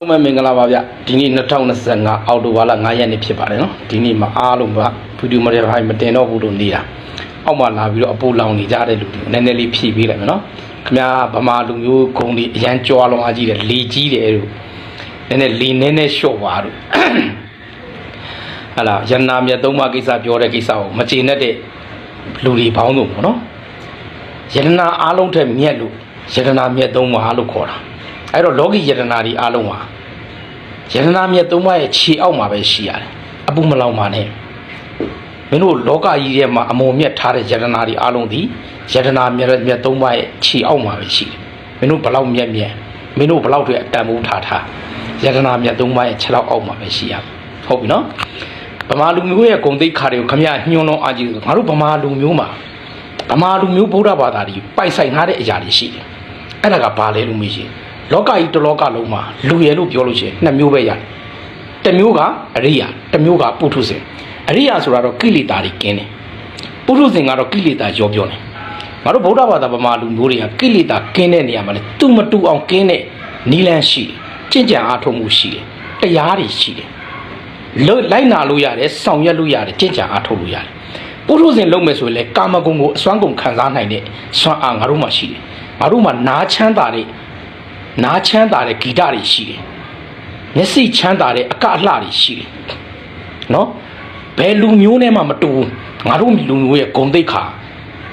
ဘုမမင်္ဂလာပါဗျဒီနေ့2025အောက်တိုဘာလ9ရက်နေ့ဖြစ်ပါတယ်နော်ဒီနေ့မှာအားလုံးကဗီဒီယိုမရဖိုင်မတင်တော့ဘူးလို့နေတာအောက်မှာလာပြီးတော့အပူလောင်နေကြတဲ့လူတွေနည်းနည်းလေးဖြည့်ပေးလိုက်မယ်နော်ခင်ဗျာဗမာလူမျိုးဂုံတွေအရန်ကြွားလုံးအားကြီးတယ်လေကြီးတယ်လို့နည်းနည်းလေနည်းနည်းလျှော့ပါလို့ဟာလာရန်နာမြတ်သုံးပါးကိစ္စပြောတဲ့ကိစ္စကိုမကျေနပ်တဲ့လူတွေပေါင်းစုံပေါ့နော်ယတနာအားလုံးထက်မြတ်လို့ယတနာမြတ်သုံးပါးလို့ခေါ်တာ အဲ့တော့လောကီယတနာတွေအားလုံးဟာယတနာမြတ်သုံးပါးရဲ့ခြေအောက်မှာပဲရှိရတယ်အပူမလောင်ပါနဲ့မင်းတို့လောကကြီးထဲမှာအမုံမြတ်ထားတဲ့ယတနာတွေအားလုံးဒီယတနာမြတ်မြတ်သုံးပါးရဲ့ခြေအောက်မှာပဲရှိတယ်မင်းတို့ဘလောက်မြတ်မြတ်မင်းတို့ဘလောက်တွေအတန်ဖိုးထားထားယတနာမြတ်သုံးပါးရဲ့ခြေလောက်အောက်မှာပဲရှိရဟုတ်ပြီနော်ဗမာလူမျိုးရဲ့ဂုံတိတ်ခါတွေကိုခမရညှိုးလုံးအားကြီးဆိုငါတို့ဗမာလူမျိုးမှာဗမာလူမျိုးဗုဒ္ဓဘာသာတွေပိုက်ဆိုင်ထားတဲ့အရာတွေရှိတယ်အဲ့ဒါကဘာလဲလို့မေးရှင် လောကကြီးတစ်လောကလုံးမှာလူရယ်လို့ပြောလို့ရှိရင်နှစ်မျိုးပဲရတယ်။တစ်မျိုးကအရိယာတစ်မျိုးကပုထုဇဉ်အရိယာဆိုတာတော့ကိလေသာတွေကင်းတယ်။ပုထုဇဉ်ကတော့ကိလေသာရောပြောတယ်။ငါတို့ဗုဒ္ဓဘာသာဗမာလူမျိုးတွေကကိလေသာကင်းတဲ့နေရာမှာလေသူမတူအောင်ကင်းတဲ့နီလန်းရှိတယ်။ကြင်ကြံအားထုတ်မှုရှိတယ်။တရားတွေရှိတယ်။လွတ်လိုက်နာလို့ရတယ်၊ဆောင်ရွက်လို့ရတယ်၊ကြင်ကြံအားထုတ်လို့ရတယ်။ပုထုဇဉ်လုံးမယ်ဆိုရင်လေကာမဂုဏ်ကိုအစွမ်းကုန်ခံစားနိုင်တဲ့စွမ်းအားငါတို့မှာရှိတယ်။ငါတို့မှာနားချမ်းသာတဲ့ နားချမ်းသာတဲ့ဂီတတွေရှိတယ်။မျက်စိချမ်းသာတဲ့အကလှတွေရှိတယ်။နော်ဘယ်လူမျိုးနဲ့မှမတူဘူးငါတို့လူမျိုးရဲ့ဂုံတိတ်ခါ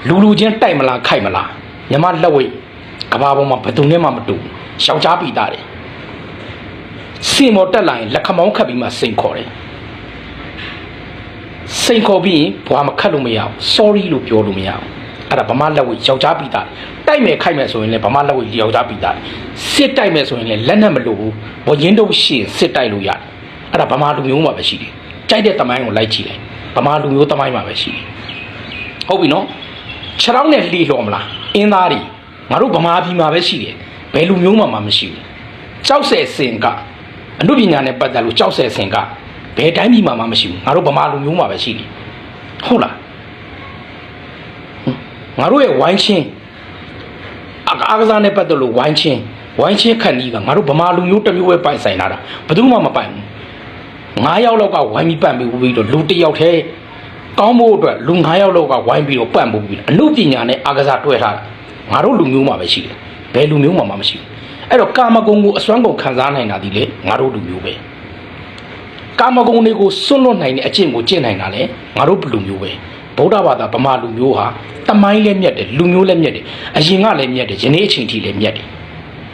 လူလူချင်းတိုက်မလားခိုက်မလားမြမလက်ဝိတ်ကဘာပေါ်မှာဘယ်သူနဲ့မှမတူဘူးရှောက်ချားပိတာတယ်စင်မော်တက်လာရင်လက်ခမောင်းခတ်ပြီးမှစိန်ခေါ်တယ်စိန်ခေါ်ပြီးရင်ဘွာမခတ်လို့မရအောင် sorry လို့ပြောလို့မရအောင် အဲ့ဒါဗမာလက်ဝိတ်ယောက်ျားပိတာတိုက်မယ်ခိုက်မယ်ဆိုရင်လည်းဗမာလက်ဝိတ်ယောက်ျားပိတာစစ်တိုက်မယ်ဆိုရင်လည်းလက်နဲ့မလို့ဘူးဘရင်တို့ရှိရင်စစ်တိုက်လို့ရတယ်အဲ့ဒါဗမာလူမျိုးမှာပဲရှိတယ်ကြိုက်တဲ့တမိုင်းကိုလိုက်ကြည့်လိုက်ဗမာလူမျိုးတမိုင်းမှာပဲရှိတယ်ဟုတ်ပြီနော်ခြေထောက်နဲ့လှီလှော်မလားအင်းသားတွေငါတို့ဗမာပြည်မှာပဲရှိတယ်ဘယ်လူမျိုးမှာမှမရှိဘူးကြောက်ဆယ်စင်ကအမှုပညာနဲ့ပတ်သက်လို့ကြောက်ဆယ်စင်ကဘယ်တိုင်းပြည်မှာမှမရှိဘူးငါတို့ဗမာလူမျိုးမှာပဲရှိတယ်ဟုတ်လား ငါတို့ရဲ့ဝိုင်းချင်းအကားကစားနဲ့ပတ်သက်လို့ဝိုင်းချင်းဝိုင်းချင်းခန့်ကြီးကငါတို့ဗမာလူမျိုးတစ်မျိုးပဲပိုင်ဆိုင်လာတာဘယ်သူမှမပိုင်ဘူး9ယောက်လောက်ကဝိုင်းပြီးပတ်ပြီးပြီးတော့လူတစ်ယောက်တည်းကောင်းဖို့အတွက်လူ9ယောက်လောက်ကဝိုင်းပြီးတော့ပတ်ဖို့ပြီးအမှုပညာနဲ့အာကစားတွဲထားတာငါတို့လူမျိုးမှာပဲရှိတယ်ဘယ်လူမျိုးမှာမှမရှိဘူးအဲ့တော့ကာမဂုဏ်ကိုအစွမ်းကုန်ခံစားနိုင်တာဒီလေငါတို့လူမျိုးပဲကာမဂုဏ်တွေကိုစွန့်လွတ်နိုင်တဲ့အကျင့်ကိုကျင့်နိုင်တာလေငါတို့လူမျိုးပဲ ဗုဒ္ဓဘာသာဗမာလူမျိုးဟာတမိုင်းလည်းမြတ်တယ်လူမျိုးလည်းမြတ်တယ်အရင်ကလည်းမြတ်တယ်ယနေ့အချိန်ထိလည်းမြတ်တယ်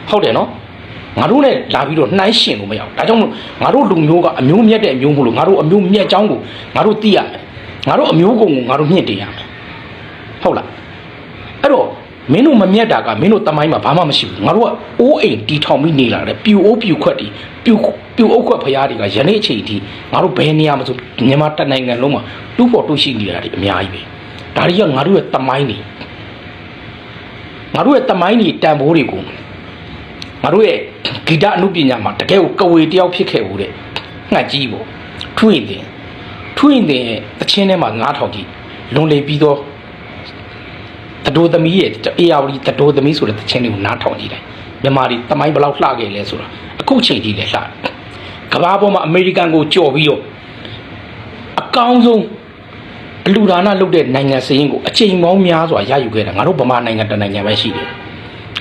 ဟုတ်တယ်နော်ငါတို့နဲ့လာပြီးတော့နှိုင်းရှင်လို့မရအောင်ဒါကြောင့်မို့ငါတို့လူမျိုးကအမျိုးမြတ်တဲ့အမျိုးမို့လို့ငါတို့အမျိုးမြတ်ကြောင်းကိုငါတို့သိရမယ်ငါတို့အမျိုးကုံကိုငါတို့မြင့်တင်ရမယ်ဟုတ်လားအဲ့တော့မင်းတို့မမြတ်တာကမင်းတို့တမိုင်းမှာဘာမှမရှိဘူးငါတို့ကအိုးအိမ်တီထောင်ပြီးနေလာတယ်ပြူအိုးပြူခွက်တီပြူ ပြူအုပ်ခွက်ဖရားတွေကယနေ့အချိန်ထိငါတို့ဘယ်နေရာမှာဆိုမြန်မာတက်နိုင်ငံလုံးမှာတူးဖို့တူးရှိနေတာတွေအများကြီးပဲဒါတွေကငါတို့ရဲ့တမိုင်းတွေငါတို့ရဲ့တမိုင်းတွေတန်ဖိုးတွေကိုငါတို့ရဲ့ဂီတအမှုပညာမှာတကယ်ကိုကဝေတယောက်ဖြစ်ခဲ့ဦးတဲ့ငှက်ကြီးပေါ့ထွင့်တင်ထွင့်တင်ရဲ့တချင်းထဲမှာငါးထောင်ကြီးလွန်လေပြီးတော့တတိုးသမီးရဲ့အေယာဝတီတတိုးသမီးဆိုတဲ့တခြင်းလေးကိုနားထောင်ကြည့်လိုက်မြန်မာပြည်တမိုင်းဘယ်လောက်လှခဲ့လဲဆိုတာအခုချိန်ကြီးလဲလှတယ် ကမ္ဘာပေါ်မှာအမေရိကန်ကိုကြော်ပြီးတော့အကောင်းဆုံးအလူဒါနလုပ်တဲ့နိုင်ငံစည်းရင်ကိုအချိန်ပေါင်းများစွာရယူခဲ့တာငါတို့ဗမာနိုင်ငံတစ်နိုင်ငံပဲရှိတယ်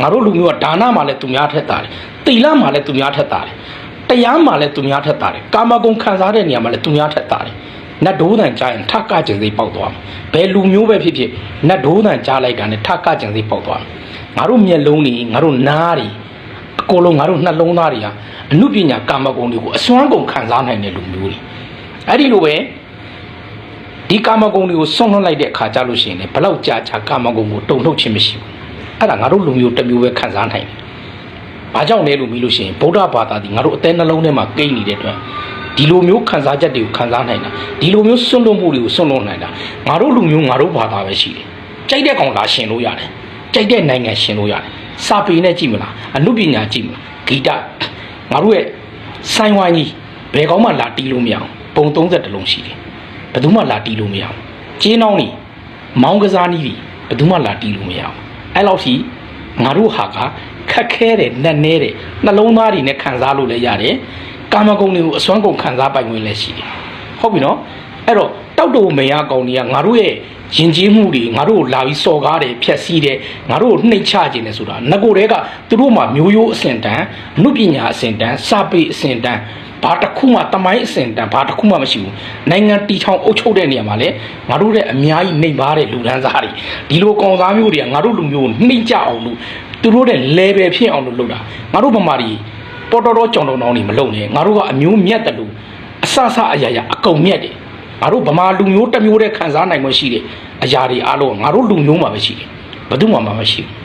ငါတို့လူမျိုးကဒါနမှာလည်းသူများထက်တာတယ်တိလမှာလည်းသူများထက်တာတယ်တရားမှာလည်းသူများထက်တာတယ်ကာမဂုဏ်ခံစားတဲ့နေရာမှာလည်းသူများထက်တာတယ်နတ်ဒိုးတန်ကြားရင်ထကကျင်စိပေါက်သွားမှာဘယ်လူမျိုးပဲဖြစ်ဖြစ်နတ်ဒိုးတန်ကြားလိုက်တာနဲ့ထကကျင်စိပေါက်သွားမှာငါတို့မျက်လုံးတွေငါတို့နားတွေ အကုန်လုံးငါတို့နှလုံးသားတွေဟာအမှုပညာကာမဂုဏ်တွေကိုအစွမ်းကုန်ခံစားနိုင်တဲ့လူမျိုးတွေအဲ့ဒီလိုပဲဒီကာမဂုဏ်တွေကိုဆွန့်လွတ်လိုက်တဲ့အခါကြလို့ရှိရင်လည်းဘလောက်ကြာကြာကာမဂုဏ်ကိုတုံ့ထုတ်ခြင်းမရှိဘူးအဲ့ဒါငါတို့လူမျိုးတစ်မျိုးပဲခံစားနိုင်တယ်။ဘာကြောင့်လဲလို့ပြီးလို့ရှိရင်ဗုဒ္ဓဘာသာဒီငါတို့အသေးနှလုံးထဲမှာကိန်းနေတဲ့အတွက်ဒီလိုမျိုးခံစားချက်တွေကိုခံစားနိုင်တာဒီလိုမျိုးဆွန့်လွတ်မှုတွေကိုဆွန့်လွတ်နိုင်တာငါတို့လူမျိုးငါတို့ဘာသာပဲရှိတယ်။ကြိုက်တဲ့ကောင်လာရှင်လို့ရတယ်။ကြိုက်တဲ့နိုင်ငံရှင်လို့ရတယ်။ စာပေနဲ့ကြည့်မလားအမှုပညာကြည့်မလားဂီတငါတို့ရဲ့ဆိုင်းဝိုင်းကြီးဘယ်ကောင်းမှလာတီးလို့မရအောင်ပုံ30လုံးရှိတယ်။ဘယ်သူမှလာတီးလို့မရအောင်ကျင်းနှောင်းနေမောင်းကစားနည်းတွေဘယ်သူမှလာတီးလို့မရအောင်အဲ့လောက်ထိငါတို့ဟာကခက်ခဲတယ်နက်နဲတယ်နှလုံးသားတွေနဲ့ခံစားလို့လည်းရတယ်ကာမဂုဏ်တွေကိုအစွမ်းကုန်ခံစားပိုင်ခွင့်လည်းရှိတယ်ဟုတ်ပြီနော်အဲ့တော့ တောက်တူမေရကောင်တွေကငါတို့ရဲ့ယဉ်ကျေးမှုတွေငါတို့ကိုလာပြီးစော်ကားတယ်ဖျက်ဆီးတယ်ငါတို့ကိုနှိမ်ချခြင်းတယ်ဆိုတာငကိုတွေကသူတို့မှာမျိုးရိုးအဆင့်တန်းအမှုပညာအဆင့်တန်းစာပေအဆင့်တန်းဘာတစ်ခုမှတမိုင်းအဆင့်တန်းဘာတစ်ခုမှမရှိဘူးနိုင်ငံတီထောင်အုပ်ချုပ်တဲ့နေရာမှာလေငါတို့ရဲ့အများကြီးနှိမ်ပါတဲ့လူဒန်းစားတွေဒီလိုကောင်သားမျိုးတွေကငါတို့လူမျိုးကိုနှိမ်ကြအောင်လို့သူတို့တဲ့ level ဖြစ်အောင်လို့လုပ်တာငါတို့ဗမာတွေပေါ်တော်တော်ကြောင်တောင်တောင်နေမလုပ်နဲ့ငါတို့ကအမျိုးမြတ်တယ်လို့အဆဆအရာရာအကုန်မြတ်တယ် ငါတို့ဗမာလူမျိုးတစ်မျိုးတည်းခံစားနိုင်မှရှိတယ်အရာတွေအားလုံးကငါတို့လူမျိုးမှာပဲရှိတယ်ဘယ်သူမှမရှိဘူး